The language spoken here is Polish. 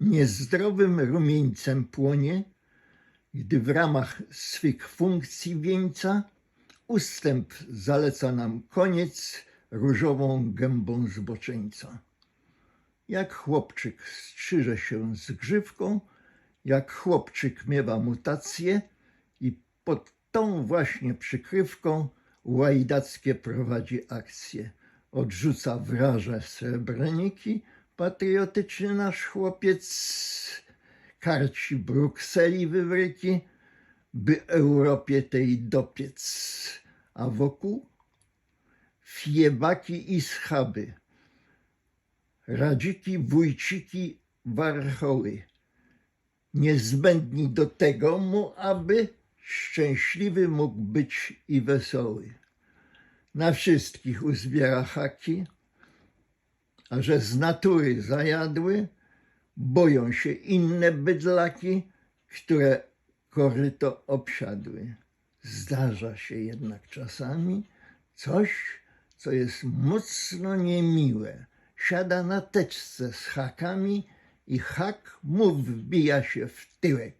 niezdrowym rumieńcem płonie, gdy w ramach swych funkcji wieńca ustęp zaleca nam koniec różową gębą zboczeńca. Jak chłopczyk strzyże się z grzywką, jak chłopczyk miewa mutacje i pod tą właśnie przykrywką łajdackie prowadzi akcje. Odrzuca wraże srebrniki, patriotyczny nasz chłopiec, karci Brukseli wywryki, by Europie tej dopiec, a wokół? Fiebaki i schaby, radziki, wójciki, warchoły, niezbędni do tego mu, aby szczęśliwy mógł być i wesoły. Na wszystkich uzbiera haki, że z natury zajadły, boją się inne bydlaki, które koryto obsiadły. Zdarza się jednak czasami coś, co jest mocno niemiłe. Siada na teczce z hakami i hak mu wbija się w tyłek.